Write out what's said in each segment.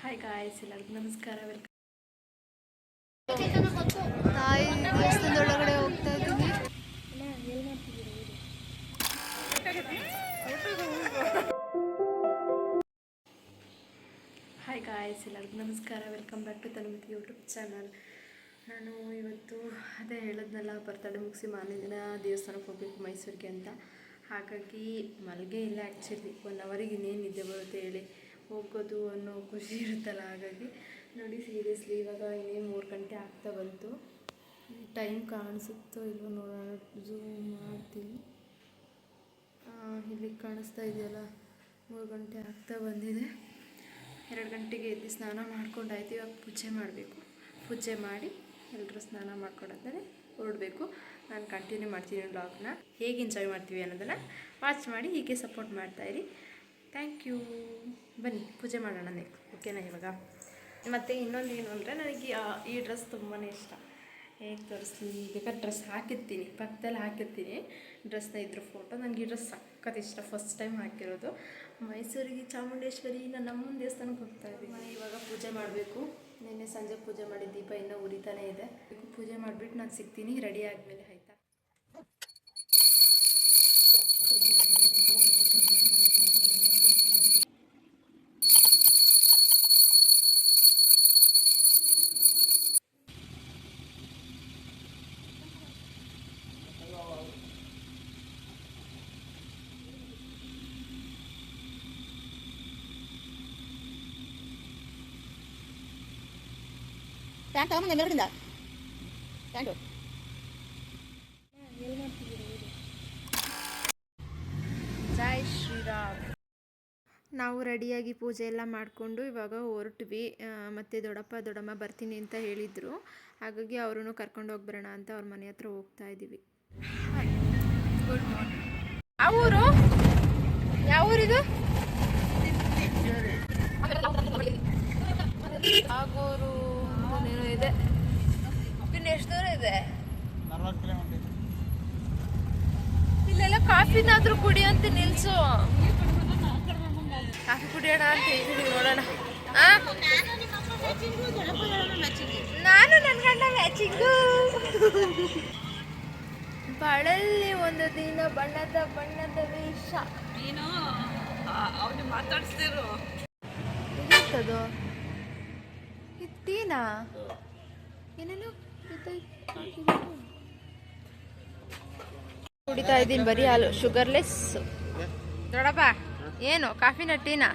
Hi guys ಎಲ್ಲರಿಗೂ ನಮಸ್ಕಾರ welcome ದೇವಸ್ಥಾನದೊಳಗಡೆ ಹೋಗ್ತಾ ಇದ್ದೀನಿ ಹಾಯ್ ಗಾಯ್ಸ್ ಎಲ್ಲರಿಗೂ ನಮಸ್ಕಾರ welcome back to Tanumathi YouTube channel ನಾನು ಇವತ್ತು ಅದೇ ಹೇಳದ್ನಲ್ಲ, ಬರ್ತಡೆ ಮುಗಿಸಿ ಮಾರನೇ ದಿನ ದೇವಸ್ಥಾನಕ್ಕೆ ಹೋಗಬೇಕು ಮೈಸೂರಿಗೆ ಅಂತ. ಹಾಗಾಗಿ ಮಲ್ಗೆ ಇಲ್ಲ ಆ್ಯಕ್ಚುಲಿ ಒನ್ ಅವರಿಗೆ ಇನ್ನೇನು ನಿದ್ದೆ ಬರುತ್ತೆ ಹೇಳಿ. ಹೋಗೋದು ಅನ್ನೋ ಖುಷಿ ಇರುತ್ತಲ್ಲ, ಹಾಗಾಗಿ. ನೋಡಿ ಸೀರಿಯಸ್ಲಿ ಇವಾಗ ಇನ್ನೇನು ಮೂರು ಗಂಟೆ ಆಗ್ತಾ ಬಂತು. ಟೈಮ್ ಕಾಣಿಸುತ್ತೋ ಇಲ್ವೋ ನೋಡೋಣ ಝೂಮ್ ಮಾಡ್ತೀನಿ. ಇಲ್ಲಿ ಕಾಣಿಸ್ತಾ ಇದೆಯಲ್ಲ, ಮೂರು ಗಂಟೆ ಆಗ್ತಾ ಬಂದಿದೆ. ಎರಡು ಗಂಟೆಗೆ ಎದ್ದು ಸ್ನಾನ ಮಾಡ್ಕೊಂಡಾಯ್ತು ಇವಾಗ ಪೂಜೆ ಮಾಡಬೇಕು. ಪೂಜೆ ಮಾಡಿ ಎಲ್ಲರೂ ಸ್ನಾನ ಮಾಡ್ಕೊಂಡಾದ್ಮೇಲೆ ಹೊರಡಬೇಕು. ನಾನು ಕಂಟಿನ್ಯೂ ಮಾಡ್ತೀನಿ ವ್ಲಾಗ್ನ ಹೇಗೆ ಎಂಜಾಯ್ ಮಾಡ್ತೀವಿ ಅನ್ನೋದನ್ನು ವಾಚ್ ಮಾಡಿ, ಹೀಗೆ ಸಪೋರ್ಟ್ ಮಾಡ್ತಾಯಿರಿ ಥ್ಯಾಂಕ್ ಯು ಬನ್ನಿ, ಪೂಜೆ ಮಾಡೋಣ ನೆಕ್ಸ್ಟ್ ಓಕೆನಾ ಇವಾಗ. ಮತ್ತು ಇನ್ನೊಂದು ಏನು ಅಂದರೆ ನನಗೆ ಈ ಡ್ರೆಸ್ ತುಂಬಾ ಇಷ್ಟ. ಹೇಗೆ ತೋರಿಸ್ತೀನಿ? ಬೇಕಾದ್ರೆ ಡ್ರೆಸ್ ಹಾಕಿರ್ತೀನಿ. ಪಕ್ಕದಲ್ಲಿ ಹಾಕಿರ್ತೀನಿ. ಡ್ರೆಸ್ನ ಇದ್ರ ಫೋಟೋ ನನಗೆ ಈ ಡ್ರೆಸ್ ಸಖತ್ ಇಷ್ಟ. ಫಸ್ಟ್ ಟೈಮ್ ಹಾಕಿರೋದು. ಮೈಸೂರಿಗೆ ಚಾಮುಂಡೇಶ್ವರಿ ನನ್ನ ಅಮ್ಮನ ದೇವಸ್ಥಾನಕ್ಕೆ ಹೋಗ್ತಾ ಇದ್ದೀನಿ. ಇವಾಗ ಪೂಜೆ ಮಾಡಬೇಕು. ನಿನ್ನೆ ಸಂಜೆ ಪೂಜೆ ಮಾಡಿ ದೀಪ ಇನ್ನೂ ಉರಿತಾನೇ ಇದೆ. ಪೂಜೆ ಮಾಡಿಬಿಟ್ಟು ನಾನು ಸಿಗ್ತೀನಿ. ರೆಡಿ ಆದಮೇಲೆ ಆಯಿತಾ. ಪ್ಯಾಂಟ್ ತಗೊಂಬಂದೆ ಮೇಲ್ಗಡೆಯಿಂದ. ಪ್ಯಾಂಟು. ಜೈ ಶ್ರೀರಾಮ್. ನಾವು ರೆಡಿಯಾಗಿ ಪೂಜೆ ಎಲ್ಲ ಮಾಡಿಕೊಂಡು ಇವಾಗ ಹೊರಟ್ವಿ. ಮತ್ತು ದೊಡ್ಡಪ್ಪ ದೊಡ್ಡಮ್ಮ ಬರ್ತೀನಿ ಅಂತ ಹೇಳಿದರು. ಹಾಗಾಗಿ ಅವರನ್ನು ಕರ್ಕೊಂಡು ಹೋಗ್ಬರೋಣ ಅಂತ ಅವ್ರ ಮನೆ ಹತ್ರ ಹೋಗ್ತಾ ಇದ್ದೀವಿ ಗುಡ್ ಮಾರ್ನಿಂಗ್ ಯಾವ ಊರು? ಯಾವ ಊರಿದು? ಇದೆ. ಇನ್ನು ಎಷ್ಟು ದೂರ ಇದೆ? ಇಲ್ಲೆಲ್ಲ ಕಾಫಿನಾದ್ರೂ ಕುಡಿ ಅಂತ ನಿಲ್ಸು. ಕಾಫಿ ಕುಡಿಯೋಣ ಅಂತ ನೋಡೋಣ? ನಾನು ನನ್ನ ಗಂಡ ಮ್ಯಾಚಿಂಗು ಬಳಲ್ಲಿ ಒಂದು ದಿನ ಬಣ್ಣದ ಬಣ್ಣದ ವೇಷ. ನೀನು ಅವನು ಮಾತಾಡಿಸ್ತಿರು. ಇದಿರ್ತದು ಇತ್ತೀನಾ ಏನೇನು ಕುಡಿತಾ ಇದ್ದೀನಿ, ಬರೀ ಹಾಲು, ಶುಗರ್ಲೆಸ್. ನೋಡಪ್ಪ, ಏನು, ಕಾಫಿನ, ಟೀನಾ?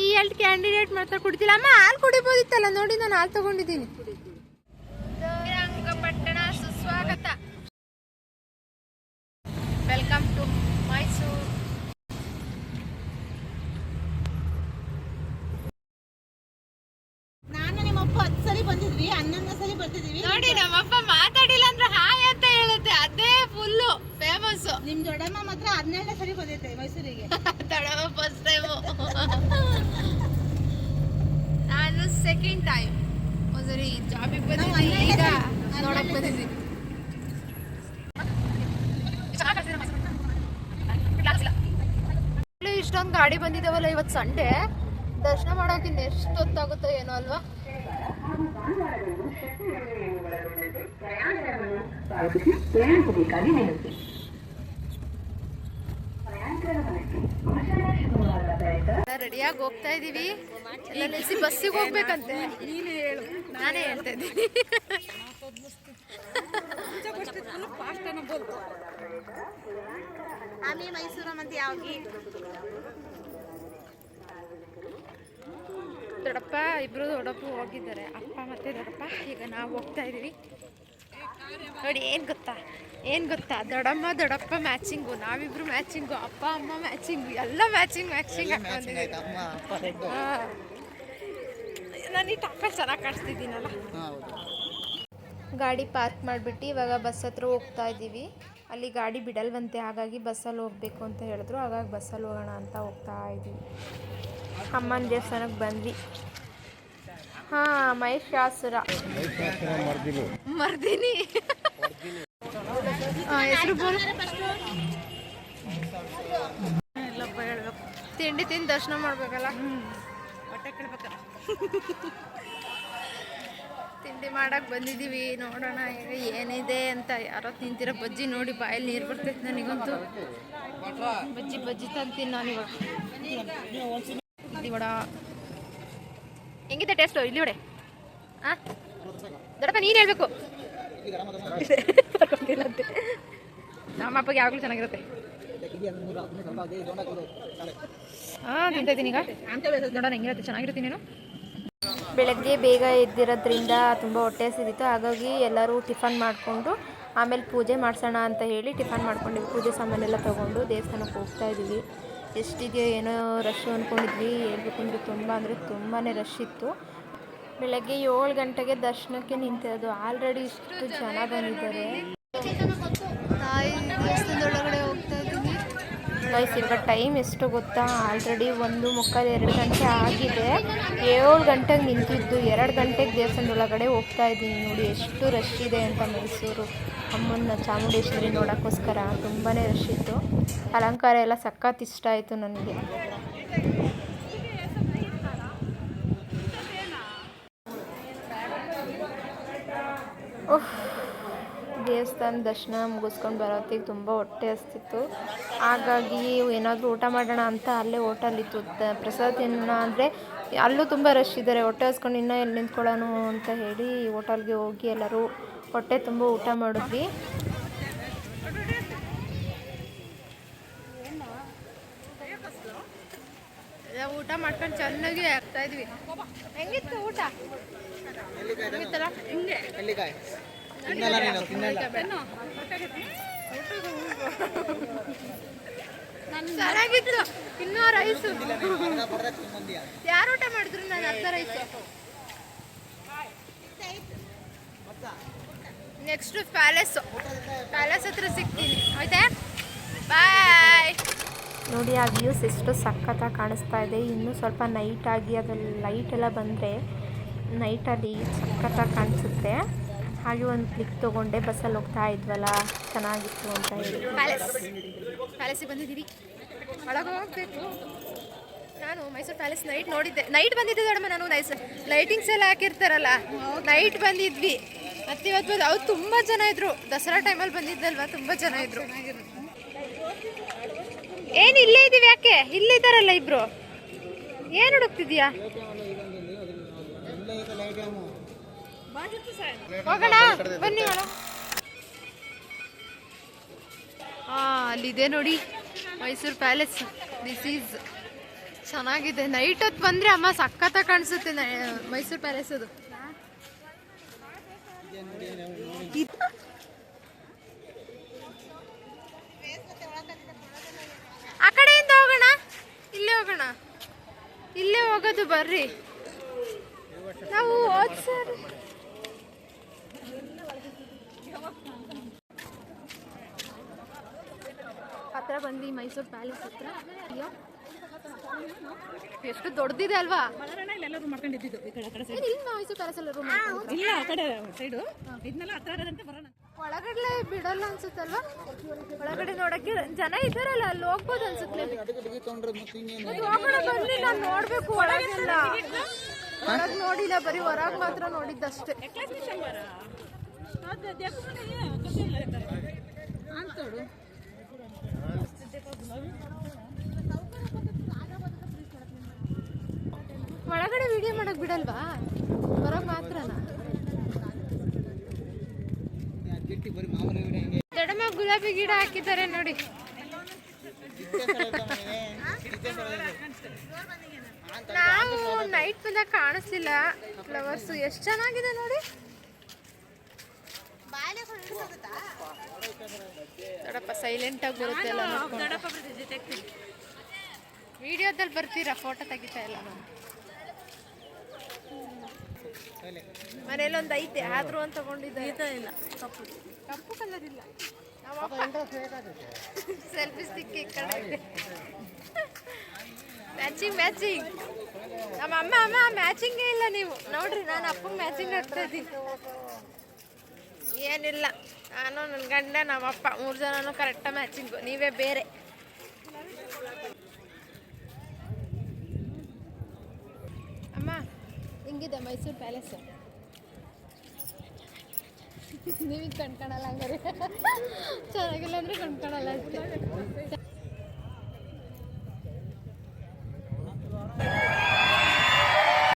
ಈ ಎರಡು ಕ್ಯಾಂಡಿಡೇಟ್ ಮಾತ್ರ ಕುಡಿತಿಲ್ಲ. ಅಮ್ಮ, ಹಾಲು ಕುಡಿಬೋದಿತ್ತಲ್ಲ, ನೋಡಿ, ನಾನು ಹಾಲು ತಗೊಂಡಿದ್ದೀನಿ ಶ್ರೀರಂಗಪಟ್ಟಣ ಸುಸ್ವಾಗತ ವೆಲ್ಕಮ್ ಟು ಮೈಸೂರು ನಾನು ಹತ್ತು ಸರಿ ಬಂದಿದ್ವಿ ಹನ್ನೊಂದು ಸರಿ ಬರ್ತಿದೀವಿ ನೋಡಿ ನಮ್ಮಪ್ಪ ಮಾತಾಡಿಲ್ಲ ಅಂದ್ರೆ ಹಾಯ್ ಅಂತ ಹೇಳುತ್ತೆ. ಅದೇ ಫುಲ್ಲು ಫೇಮಸ್ ನಿಮ್ ದೊಡ್ಡಮ್ಮ ಮಾತ್ರ ಹದಿನೇಳನೇ ಸರಿ ಬಂದೈತೆ ಮೈಸೂರಿಗೆ. ತಡವ ಫಸ್ಟ್ ಟೈಮು ನಾನು ಸೆಕೆಂಡ್ ಟೈಮ್ ಒಂದ್ಸರಿ ಜಾಬಿಗೆ ಬಂದಿದ್ದೆ ಈಗ ನೋಡಕ್ ಬಂದಿದ್ದೀನಿ. ಇಷ್ಟೊಂದು ಗಾಡಿ ಬಂದಿದ್ದೇವಲ್ಲ ಇವತ್ತು ಸಂಡೆ ದರ್ಶನ ಮಾಡೋಕೆ ಎಷ್ಟೊತ್ತಾಗುತ್ತೋ ಎಷ್ಟು ಹೊತ್ತಾಗುತ್ತೋ ಏನೋ ಅಲ್ವಾ? ರೆಡಿಯಾಗಿ ಹೋಗ್ತಾ ಇದೀವಿ. ಎಲ್ಲ ನಿಲ್ಸಿ ಬಸ್ಸಿಗೆ ಹೋಗ್ಬೇಕಂತೆ. ನೀನೇ ಹೇಳು. ನಾನೇ ಹೇಳ್ತಾ ಇದ್ದೀನಿ. ಆಮೇಲೆ ಮೈಸೂರು ಮತ್ತೆ ಯಾವಾಗ? ದೊಡ್ಡಪ್ಪ ಇಬ್ರು ದೊಡ್ಡಪ್ಪ ಹೋಗಿದ್ದಾರೆ. ಅಪ್ಪ ಮತ್ತೆ ದೊಡ್ಡಪ್ಪ. ಈಗ ನಾವು ಹೋಗ್ತಾ ಇದೀವಿ. ನೋಡಿ ಏನು ಗೊತ್ತಾ? ಏನು ಗೊತ್ತಾ? ದೊಡ್ಡಮ್ಮ ದೊಡ್ಡಪ್ಪ ಮ್ಯಾಚಿಂಗು ನಾವಿಬ್ರು ಮ್ಯಾಚಿಂಗು ಅಪ್ಪ ಅಮ್ಮ ಮ್ಯಾಚಿಂಗು ಎಲ್ಲ ಮ್ಯಾಚಿಂಗ್ ಮ್ಯಾಚಿಂಗ್ ನಾನು ಈ ಟಾಪಲ್ಲಿ ಚೆನ್ನಾಗಿ ಕಾಣಿಸ್ತಿದ್ದೀನಲ್ಲ? ಗಾಡಿ ಪಾರ್ಕ್ ಮಾಡಿಬಿಟ್ಟು ಇವಾಗ ಬಸ್ ಹತ್ರ ಹೋಗ್ತಾ ಇದ್ದೀವಿ. ಅಲ್ಲಿ ಗಾಡಿ ಬಿಡಲ್ವಂತೆ ಹಾಗಾಗಿ ಬಸ್ಸಲ್ಲಿ ಹೋಗಬೇಕು ಅಂತ ಹೇಳಿದ್ರು. ಹಾಗಾಗಿ ಬಸ್ಸಲ್ಲಿ ಹೋಗೋಣ ಅಂತ ಹೋಗ್ತಾ ಇದ್ದೀವಿ. ಅಮ್ಮನ ದೇವಸ್ಥಾನಕ್ಕೆ ಬಂದ್ವಿ. ಹಾಂ ಮಹಿಷಾಸುರ ಮರ್ದಿನಿ. ಹೆಸರು ತಿಂಡಿ ತಿಂದು ದರ್ಶನ ಮಾಡ್ಬೇಕಲ್ಲ? ತಿಂಡಿ ಮಾಡಕ್ ಬಂದಿದೀವಿ, ನೋಡೋಣ ಈಗ ಏನಿದೆ ಅಂತ. ಯಾರೋ ತಿಂತಿರೋ ಬಜ್ಜಿ ನೋಡಿ ಬಾಯಲ್ಲಿ ನೀರು ಬರ್ತೈತೆ ನನಗಂತೂ. ಬಜ್ಜಿ ಬಜ್ಜಿ ತಂತೀನಿ ನಾನು ಇವಾಗ. ಹೆಂಗಿದೆ ಟೇಸ್ಟು ಇಲ್ಲಿ ನೋಡಿ. ಹಾಂ ದೊಡ್ಡಪ್ಪ, ನೀನು ಹೇಳ್ಬೇಕು. ನಮ್ಮ ಅಪ್ಪಗೆ ಯಾವಾಗಲೂ ಚೆನ್ನಾಗಿರುತ್ತೆ. ಹಾಂ ಈಗ. ನೋಡೋಣ, ಹೆಂಗಿರುತ್ತೆ? ಚೆನ್ನಾಗಿರುತ್ತೆ ನೀನು ಬೆಳಗ್ಗೆ ಬೇಗ ಎದ್ದಿರೋದ್ರಿಂದ ತುಂಬ ಹೊಟ್ಟೆ ಸಿದಿತ್ತು ಹಾಗಾಗಿ ಎಲ್ಲರೂ ಟಿಫನ್ ಮಾಡಿಕೊಂಡು ಆಮೇಲೆ ಪೂಜೆ ಮಾಡ್ಸೋಣ ಅಂತ ಹೇಳಿ ಟಿಫನ್ ಮಾಡ್ಕೊಂಡಿವಿ ಪೂಜೆ ಸಾಮಾನೆಲ್ಲ ತಗೊಂಡು ದೇವಸ್ಥಾನಕ್ಕೆ ಹೋಗ್ತಾ ಇದ್ದೀವಿ ಎಷ್ಟಿದೆಯೋ ಏನೋ ರಶ್ ಅಂದ್ಕೊಂಡಿದ್ವಿ ಹೇಳ್ಬೇಕು ಅಂದರೆ ತುಂಬ ಅಂದರೆ ತುಂಬಾ ರಶ್ ಇತ್ತು. ಬೆಳಗ್ಗೆ ಏಳು ಗಂಟೆಗೆ ದರ್ಶನಕ್ಕೆ ನಿಂತಿರೋದು. ಆಲ್ರೆಡಿ ಇಷ್ಟು ಜನ ಬಂದಿದ್ದಾರೆ. ಗೈಸ್ ಇವಾಗ ಟೈಮ್ ಎಷ್ಟು ಗೊತ್ತಾ? ಆಲ್ರೆಡಿ ಒಂದು ಮುಕ್ಕಾಲು ಎರಡು ಗಂಟೆ ಆಗಿದೆ. ಏಳು ಗಂಟೆಗೆ ನಿಂತಿದ್ದು. ಎರಡು ಗಂಟೆಗೆ ದೇವಸ್ಥಾನದೊಳಗಡೆ ಹೋಗ್ತಾ ಇದ್ದೀನಿ. ನೋಡಿ ಎಷ್ಟು ರಶ್ ಇದೆ ಅಂತ ಮೈಸೂರು. ಅಮ್ಮನ ಚಾಮುಂಡೇಶ್ವರಿ ನೋಡೋಕ್ಕೋಸ್ಕರ ತುಂಬಾ ರಶ್ ಇತ್ತು. ಅಲಂಕಾರ ಎಲ್ಲ ಸಖತ್ ಇಷ್ಟ ಆಯಿತು ನನಗೆ. ಓಹ್ ದೇವಸ್ಥಾನ ದರ್ಶನ ಮುಗಿಸ್ಕೊಂಡು ಬರೋತ್ತಿಗೆ ತುಂಬ ಹೊಟ್ಟೆ ಹಸ್ತಿತ್ತು. ಹಾಗಾಗಿ ಏನಾದರೂ ಊಟ ಮಾಡೋಣ ಅಂತ ಅಲ್ಲೇ ಹೋಟೆಲ್ ಇತ್ತು. ತ- ಪ್ರಸಾದ ತಿನ್ನೋಣ ಅಂದರೆ ಅಲ್ಲೂ ತುಂಬ ರಶ್ ಇದ್ದಾರೆ. ಹೊಟ್ಟೆ ಹಸ್ಕೊಂಡು ಇನ್ನೂ ಎಲ್ಲಿ ನಿಂತ್ಕೊಳ್ಳೋಣ ಅಂತ ಹೇಳಿ ಹೋಟೆಲ್ಗೆ ಹೋಗಿ ಎಲ್ಲರೂ ಹೊಟ್ಟೆ ತುಂಬ ಊಟ ಮಾಡಿದ್ವಿ. ಊಟ ಮಾಡ್ಕೊಂಡು ಚೆನ್ನಾಗಿ ಆಗ್ತಾ ಇದ್ವಿ. ಹೆಂಗಿತ್ತು ಊಟ? ಹೆಂಗಿತ್ತಲ್ಲ? ಹಿಂಗೆ. ಚೆನ್ನಾಗಿತ್ತು. ಇನ್ನೂ ರೈಸು ಯಾರು ಊಟ ಮಾಡಿದ್ರು? ನಾನು ಅರ್ಧ ರೈಸು ನೆಕ್ಸ್ಟ್ ಪ್ಯಾಲೇಸ್ ಪ್ಯಾಲೇಸ್ ಹತ್ರ ಸಿಗ್ತೀನಿ. ಆಯ್ತಾ ಬಾಯ್ ನೋಡಿ ಆ ವ್ಯೂಸ್ ಎಷ್ಟು ಸಖತ್ತಾಗಿ ಕಾಣಿಸ್ತಾ ಇದೆ. ಇನ್ನೂ ಸ್ವಲ್ಪ ನೈಟ್ ಆಗಿ ಅದ್ರಲ್ಲಿ ಲೈಟ್ ಎಲ್ಲ ಬಂದರೆ ನೈಟಲ್ಲಿ ಸಖತ್ತಾಗಿ ಕಾಣಿಸುತ್ತೆ. ಹಾಗೆ ಒಂದು ಕ್ಲಿಕ್ ತೊಗೊಂಡೆ ಬಸ್ಸಲ್ಲಿ ಹೋಗ್ತಾ ಇದ್ವಲ್ಲ ಚೆನ್ನಾಗಿತ್ತು ಅಂತ ಹೇಳಿ. ಪ್ಯಾಲೇಸ್ ಪ್ಯಾಲೇಸಿಗೆ ಬಂದಿದ್ದೀವಿ. ಒಳಗೆ ಹೋಗ್ಬೇಕು. ನಾನು ಮೈಸೂರು ಪ್ಯಾಲೇಸ್ ನೈಟ್ ನೋಡಿದ್ದೆ. ನೈಟ್ ಬಂದಿದ್ದೆ ದೊಡ್ಡಮ್ಮ ನಾನು ನೈಸ್ ಲೈಟಿಂಗ್ಸ್ ಎಲ್ಲ ಹಾಕಿರ್ತಾರಲ್ಲ. ನೈಟ್ ಬಂದಿದ್ವಿ. ಮತ್ತೆ ಇವತ್ತು ಅವ್ರು ತುಂಬ ಜನ ಇದ್ರು. ದಸರಾ ಟೈಮಲ್ಲಿ ಬಂದಿದ್ದಲ್ವಾ? ತುಂಬ ಜನ ಇದ್ರು. ಏನು ಇಲ್ಲೇ ಇದೀವಿ ಯಾಕೆ? ಇಲ್ಲೇ ಇದ್ದಾರಲ್ಲ ಇಬ್ರು. ಏನು ಹುಡುಕ್ತಿದ್ಯಾ? ಹೋಗೋಣ. ಬನ್ನಿ ಹಾ ಅಲ್ಲಿದೆ ನೋಡಿ ಮೈಸೂರು ಪ್ಯಾಲೇಸ್. ದಿಸ್ ಈಸ್ ಚೆನ್ನಾಗಿದೆ. ನೈಟ್ ಹೊತ್ತು ಬಂದ್ರೆ ಅಮ್ಮ ಸಖತ್ತಾಗಿ ಕಾಣಿಸುತ್ತೆ ಮೈಸೂರು ಪ್ಯಾಲೇಸ್ ಅದು. ಆ ಕಡೆಯಿಂದ ಹೋಗೋಣ? ಇಲ್ಲೇ ಹೋಗೋಣ. ಇಲ್ಲೇ ಹೋಗೋದು ಬರ್ರಿ. ನಾವು ಹೋದ್ ಸರ್. ಹತ್ರ ಬಂದ್ವಿ ಮೈಸೂರು ಪ್ಯಾಲೇಸ್ ಹತ್ರ. ಅಯ್ಯೋ. ಎಷ್ಟು ದೊಡ್ಡದಿದೆ ಅಲ್ವಾ? ಎಲ್ಲರೂ ಮಾಡ್ಕೊಂಡಿದ್ದು ಈ ಕಡೆ ಆ ಕಡೆ ಏನ್ ಇಲ್ಲ ಮೈಸೂರು ಪ್ಯಾಲೇಸ್ ಅಲ್ಲಿ? ರೂಮ್ ಇಲ್ಲ ಆ ಕಡೆ ಸೈಡು ಇದನ್ನೆಲ್ಲ ಹತ್ರ ಆಗದಂತೆ ಬರೋಣ. ಒಳಗಡೆ ಬಿಡಲ್ಲ ಅನ್ಸುತ್ತಲ್ವಾ? ಒಳಗಡೆ ನೋಡಕ್ಕೆ ಜನ ಇದ್ದಾರಲ್ಲ ಅಲ್ಲಿ ಹೋಗ್ಬೋದು ಅನ್ಸುತ್ತೆ. ಹೋಗೋಣ ಬನ್ನಿ ನಾನು ನೋಡ್ಬೇಕು ಒಳಗೆಲ್ಲ. ಒಳಗ್ ನೋಡಿಲ್ಲ ಬರೀ ಹೊರಗ್ ಮಾತ್ರ ನೋಡಿದ್ದಷ್ಟೇ. ಅಂತೋಡು ಒಳಗಡೆ ವಿಡಿಯೋ ಮಾಡಕ್ ಬಿಡಲ್ವಾ? ಬರೋ ಮಾತ್ರನಾ? ದೊಡ್ಡಮ್ಮ ಗುಲಾಬಿ ಗಿಡ ಹಾಕಿದ್ದಾರೆ ನೋಡಿ. ನಾವು ನೈಟ್ ಬಂದಾಗ ಕಾಣಿಸ್ಲಿಲ್ಲ. ಫ್ಲವರ್ಸ್ ಎಷ್ಟು ಚೆನ್ನಾಗಿದೆ ನೋಡಿ. ದೊಡ್ಡಪ್ಪ ಸೈಲೆಂಟ್ ಆಗಿ ಬರುತ್ತೆ ಎಲ್ಲ ವಿಡಿಯೋದಲ್ಲಿ ಬರ್ತೀರಾ? ಫೋಟೋ ತೆಗಿತಾ ಇಲ್ಲ. ನಾನು ಮನೇಲಿ ಒಂದು ಐತೆ ಆದ್ರೂ ಅಂತ ತಗೊಂಡಿದ್ದೆ ಇಲ್ಲ ಕಪ್ಪು. ಕಪ್ಪು ಕಲರ್ ಇಲ್ಲ. ಸೆಲ್ಫಿ ಸ್ಟಿಕ್ ಈ ಕಡೆ ಮ್ಯಾಚಿಂಗ್ ಮ್ಯಾಚಿಂಗ್ ನಮ್ಮ ಅಮ್ಮ ಅಮ್ಮ ಮ್ಯಾಚಿಂಗೇ ಇಲ್ಲ ನೀವು. ನೋಡ್ರಿ ನಾನು ಅಪ್ಪಂಗೆ ಮ್ಯಾಚಿಂಗ್ ಆಗ್ತಾ ಇದ್ದೀನಿ. ಏನಿಲ್ಲ. ನಾನು ನನ್ನ ಗಂಡ ನಮ್ಮ ಅಪ್ಪ ಮೂರು ಜನನು ಕರೆಕ್ಟಾಗಿ ಮ್ಯಾಚಿಂಗು ನೀವೇ ಬೇರೆ. ಹೆಂಗಿದೆ ಮೈಸೂರು ಪ್ಯಾಲೇಸ್? ನೀವಿದ್ ಕಣ್ಕೊಳಲ್ಲ ಹಂಗಾರೆ. ಚೆನ್ನಾಗಿಲ್ಲ ಅಂದ್ರೆ ಕಣ್ಕೊಳಲ್ಲ ಅಷ್ಟೇ.